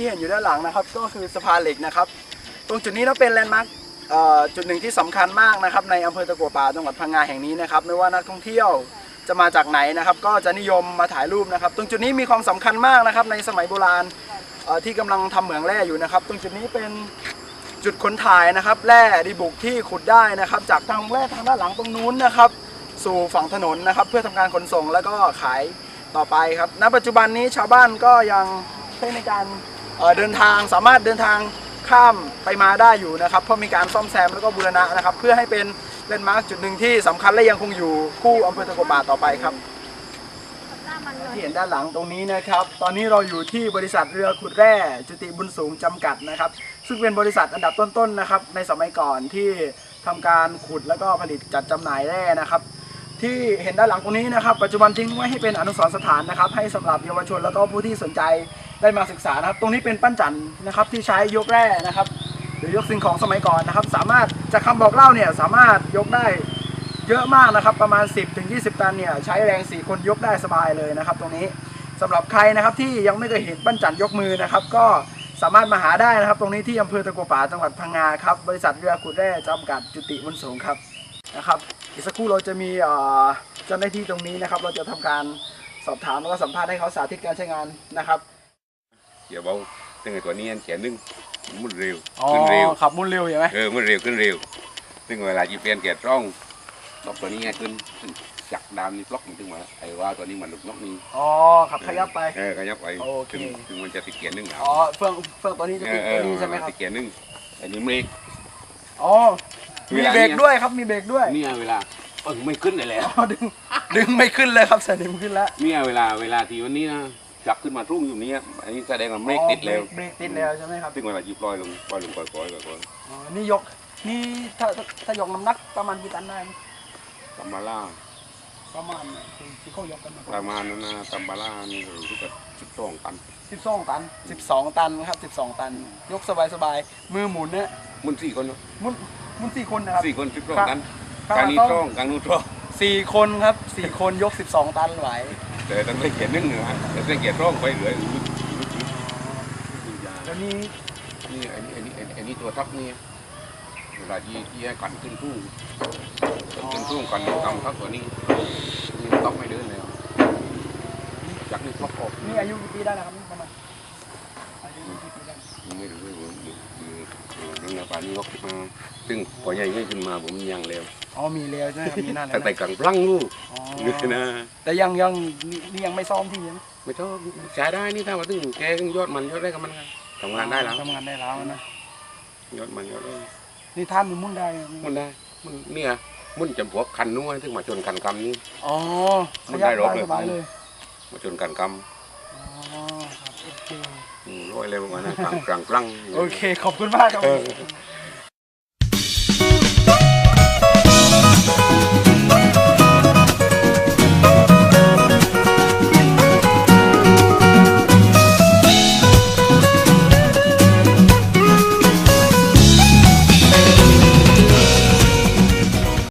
ที่เห็นอยู่ด้านหลังนะครับ ก็คือสะพานเหล็กนะครับ ตรงจุดนี้นะเป็นแลนด์มาร์คจุดหนึ่งที่สำคัญมากนะครับในอำเภอตะกัวป่าจังหวัดพังงาแห่งนี้นะครับ ไม่ว่านักท่องเที่ยวจะมาจากไหนนะครับ ก็จะนิยมมาถ่ายรูปนะครับ ตรงจุดนี้มีความสำคัญมากนะครับ ในสมัยโบราณที่กำลังทำเหมืองแร่อยู่นะครับ ตรงจุดนี้เป็นจุดขนถ่ายนะครับแร่ดีบุกที่ขุดได้นะครับ จากทางแร่ทางด้านหลังตรงนู้นนะครับ สู่ฝั่งถนนนะครับ เพื่อทำการขนส่งแล้วก็ขายต่อไปครับ ณ ปัจจุบันนี้ชาวบ้านก็ยังใช้ในการ เเดินทางสามารถเดินทางข้ามไปมาได้อยู่นะครับ เพราะมีการซ่อมแซมแล้วก็บูรณะนะครับ เพื่อให้เป็นเลนมาร์คจุดหนึ่งที่สำคัญและยังคงอยู่คู่อำเภอตะกวป่าต่อไปครับที่เห็นด้านหลังตรงนี้นะครับ ตอนนี้เราอยู่ที่บริษัทเรือขุดแร่จุติบุญสูงจำกัดนะครับ ซึ่งเป็นบริษัทอันดับต้นๆนะครับ ในสมัยก่อนที่ทำการขุดแล้วก็ผลิตจัดจำหน่ายแร่นะครับ ที่เห็นด้านหลังตรงนี้นะครับ ปัจจุบันทิ้งไว้ให้เป็นอนุสรณ์สถานนะครับ ให้สำหรับเยาวชนแล้วก็ผู้ที่สนใจ ได้มาศึกษานะครับ ตรงนี้เป็นปั้นจันนะครับที่ใช้ยกแร่นะครับ หรือยกสิ่งของสมัยก่อนนะครับ สามารถจากคำบอกเล่าเนี่ยสามารถยกได้เยอะมากนะครับ ประมาณ 10ถึง20ตันเนี่ยใช้แรง4คนยกได้สบายเลยนะครับ ตรงนี้สำหรับใครนะครับที่ยังไม่เคยเห็นปั้นจันยกมือนะครับ ก็สามารถมาหาได้นะครับ ตรงนี้ที่อำเภอตะกัวป่าจังหวัดพังงาครับบริษัทเรือขุดแร่จำกัดจุติบุญสูงครับนะครับอีกสักครู่เราจะมีเจ้าหน้าที่ตรงนี้นะครับ เราจะทำการสอบถามแล้วก็สัมภาษณ์ให้เขาสาธิตการใช้งานนะครับ เดี๋ยวเบาตั้งแต่ตัวนี้อันแขนนึงมันเร็วอ๋อขึ้นเร็วขับมุ่นเร็วใช่ไหมเออมันเร็วขึ้นเร็วซึ่งเวลาจีเปลี่ยนแกะร่องตบตัวนี้ไงขึ้นจากดามนี่บล็อกมันถึงมาไอ้ว่าตัวนี้มันหลุดนอกนี้อ๋อขับขยับไป เออขยับไปโอเค ถึงถึงมันจะติดเกียร์หนึ่งแล้วอ๋อเฟืองเฟืองตัวนี้จะเอติดอเอตัวอนี้ใช่ไหมครับติดเกียร์หนึ่งอันนี้เบรก อ๋อมีเบรกด้วยครับมีเบรกด้วยเนี่ยเวลาเออไม่ขึ้นเลยแหละ อ๋อดึงดึงไม่ขึ้นเลยครับสนิมขึ้นแล้ว เนี่ยเวลาเวลาที่วันนี้นะ จับขึ้นมาทุ่งอยู่เนี้ยอันนี้แสดงว่าเบรกติดแล้วอ๋อเบรกติดแล้วใช่ไหมครับซึ่งเวลาจีปล่อยลงปล่อยลงปล่อยปล่อยปล่อยปล่อยอ๋อนี่ยกนี่ถ้าถ้าถ้ายกน้ำหนักประมาณกี่ตันได้ตัมบาล่าประมาณเนี่ยที่ที่เขายกกันประมาณนั้นนะตัมบาล่านี่รู้สึกว่าสิบสองตันสิบสองตันสิบสองตันครับสิบสองตัน ยกสบายสบายๆมือหมุนเนี่ยมันสี่คนเนอะหมุนหมุนสี่คนนะครับ สี่คนสิบสองครับตันครับการนี้ตรงการนู้นตรงสี่คนครับสี่คนยกสิบสองตันไหว แต่ต้องได้เขียนนึ่งนะแต่ได้เขียนตรงไปเหลือแล้วนี่นี่อันนี้อันนี้อันนี้ตัวทับนี่เวลาที่ที่ให้กันขึ้นทุ่งขึ้นทุ่งกันทำทับตัวนี้นี่ต้องไม่เดินแล้วจากนี้ทับออกนี่อายุกี่ปีได้แล้วครับประมาณอายุกี่ปีได้ไม่รู้ไม่รู้เรื่องป่านี้ก็มาซึ่งพอใหญ่ไม่ขึ้นมาผมยังแล้วอ๋อมีแล้วใช่ไหมมีนั่นแล้วตั้งแต่กลางพลังลูกอ๋อ นี่นะแต่ยังยังนี่นี่ยังไม่ซ้อมที่ยังไม่ชอบใช้ได้นี่ถ้าว่าถึงแกยอดมันยอดได้กับมันทำงานได้แล้วทำงานได้แล้วนะยอดมันยอดได้นี่ท่านมันมุ่นได้มันได้มันเนี่ยมันจำพวกคันนู้นถึงมาชนกันกำนี้อ๋อมันได้รถเลยสบายเลยมาชนกันกอ๋อครับโอเคำอืมร้อยเลยประมาณนั้นกลางกลางกลางโอเค ขอบคุณมากครับเออ